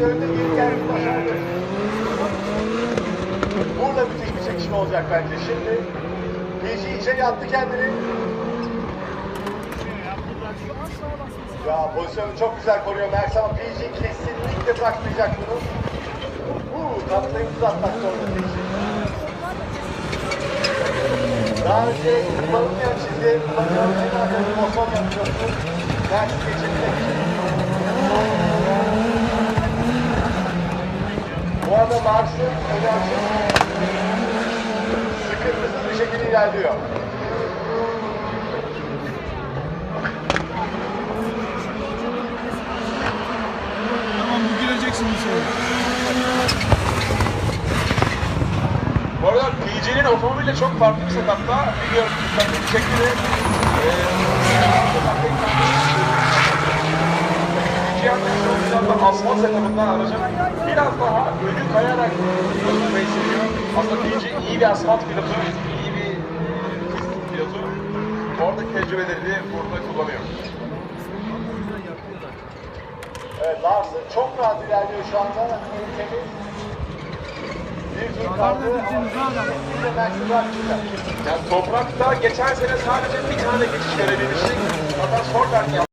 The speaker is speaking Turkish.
döndü. Burada müthiş bir çekişme olacak bence. Şimdi Geci içeri attı kendini. Ya pozisyonu çok güzel koruyor Mersin ama PG kesinlikle bırakmayacak bunu. Uuu tatlıyı uzatmak zorunda PG. Daha önce kullanılmayan çizgiye kullanılan en arkadaşı Moson yapıyordu. Mersin geçirmek için. Bu arada Mars'ın enerji sıkıntısız bir şekilde ilerliyor. Tamam bu gireceksin bir sonra. Bu arada PC'nin otomobille çok farklı bir setupta. Biliyorum dikkatini çekti. Eee asfalt setupından aracın biraz daha önü kayarak hızlı hissediyor. Aslında PC iyi bir asfalt pilotu, iyi bir pist pilotu. Oradaki tecrübeleri burada kullanıyor. Evet, Larson çok rahat ilerliyor şu anda. Temiz. Bir tur kaldı. Yani toprakta geçen sene sadece bir tane geçiş görebilmiştik. Fakat Sorberg.